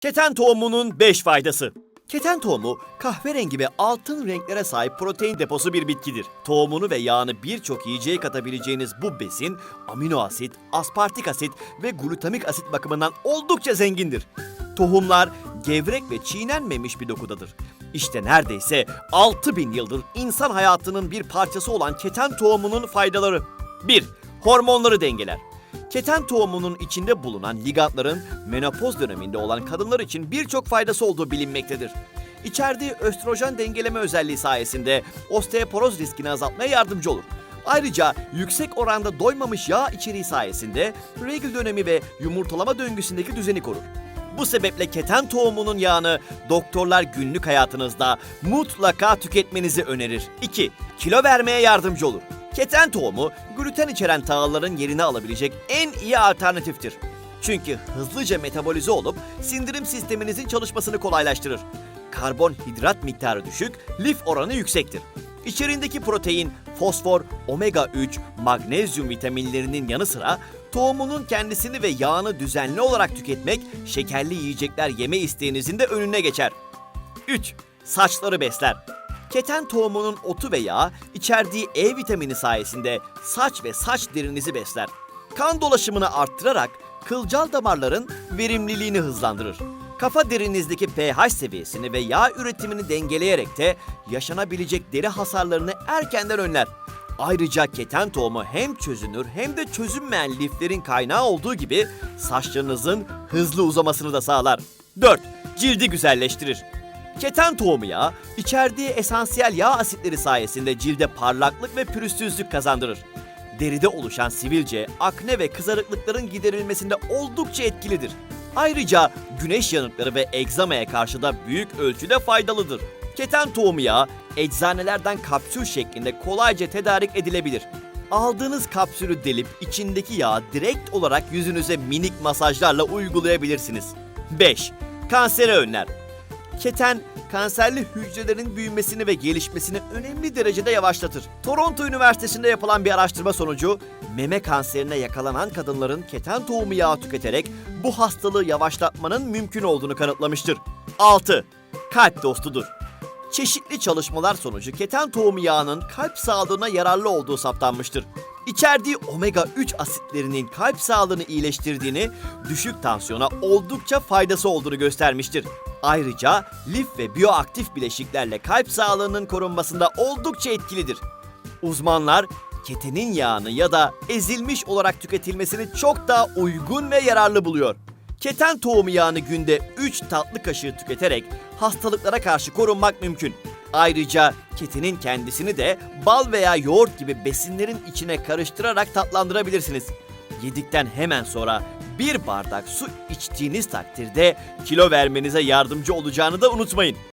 Keten tohumunun 5 faydası. Keten tohumu kahverengi ve altın renklere sahip protein deposu bir bitkidir. Tohumunu ve yağını birçok yiyeceğe katabileceğiniz bu besin amino asit, aspartik asit ve glutamik asit bakımından oldukça zengindir. Tohumlar gevrek ve çiğnenmemiş bir dokudadır. İşte neredeyse 6000 yıldır insan hayatının bir parçası olan keten tohumunun faydaları. 1. Hormonları dengeler. Keten tohumunun içinde bulunan ligandların menopoz döneminde olan kadınlar için birçok faydası olduğu bilinmektedir. İçerdiği östrojen dengeleme özelliği sayesinde osteoporoz riskini azaltmaya yardımcı olur. Ayrıca yüksek oranda doymamış yağ içeriği sayesinde regl dönemi ve yumurtalama döngüsündeki düzeni korur. Bu sebeple keten tohumunun yağını doktorlar günlük hayatınızda mutlaka tüketmenizi önerir. 2. Kilo vermeye yardımcı olur. Keten tohumu gluten içeren tahılların yerini alabilecek en iyi alternatiftir. Çünkü hızlıca metabolize olup sindirim sisteminizin çalışmasını kolaylaştırır. Karbonhidrat miktarı düşük, lif oranı yüksektir. İçerindeki protein, fosfor, omega 3, magnezyum vitaminlerinin yanı sıra tohumunun kendisini ve yağını düzenli olarak tüketmek şekerli yiyecekler yeme isteğinizin de önüne geçer. 3. Saçları besler. Keten tohumunun otu ve yağı içerdiği E vitamini sayesinde saç ve saç derinizi besler. Kan dolaşımını arttırarak kılcal damarların verimliliğini hızlandırır. Kafa derinizdeki pH seviyesini ve yağ üretimini dengeleyerek de yaşanabilecek deri hasarlarını erkenden önler. Ayrıca keten tohumu hem çözünür hem de çözünmeyen liflerin kaynağı olduğu gibi saçlarınızın hızlı uzamasını da sağlar. 4. Cildi güzelleştirir. Keten tohumu yağı içerdiği esansiyel yağ asitleri sayesinde cilde parlaklık ve pürüzsüzlük kazandırır. Deride oluşan sivilce, akne ve kızarıklıkların giderilmesinde oldukça etkilidir. Ayrıca güneş yanıkları ve egzamaya karşı da büyük ölçüde faydalıdır. Keten tohumu yağı eczanelerden kapsül şeklinde kolayca tedarik edilebilir. Aldığınız kapsülü delip içindeki yağı direkt olarak yüzünüze minik masajlarla uygulayabilirsiniz. 5. Kanseri önler. Keten, kanserli hücrelerin büyümesini ve gelişmesini önemli derecede yavaşlatır. Toronto Üniversitesi'nde yapılan bir araştırma sonucu, meme kanserine yakalanan kadınların keten tohumu yağı tüketerek bu hastalığı yavaşlatmanın mümkün olduğunu kanıtlamıştır. 6. Kalp dostudur. Çeşitli çalışmalar sonucu keten tohumu yağının kalp sağlığına yararlı olduğu saptanmıştır. İçerdiği omega 3 asitlerinin kalp sağlığını iyileştirdiğini, düşük tansiyona oldukça faydası olduğunu göstermiştir. Ayrıca lif ve biyoaktif bileşiklerle kalp sağlığının korunmasında oldukça etkilidir. Uzmanlar ketenin yağını ya da ezilmiş olarak tüketilmesini çok daha uygun ve yararlı buluyor. Keten tohumu yağını günde 3 tatlı kaşığı tüketerek hastalıklara karşı korunmak mümkün. Ayrıca ketenin kendisini de bal veya yoğurt gibi besinlerin içine karıştırarak tatlandırabilirsiniz. Yedikten hemen sonra bir bardak su içtiğiniz takdirde kilo vermenize yardımcı olacağını da unutmayın.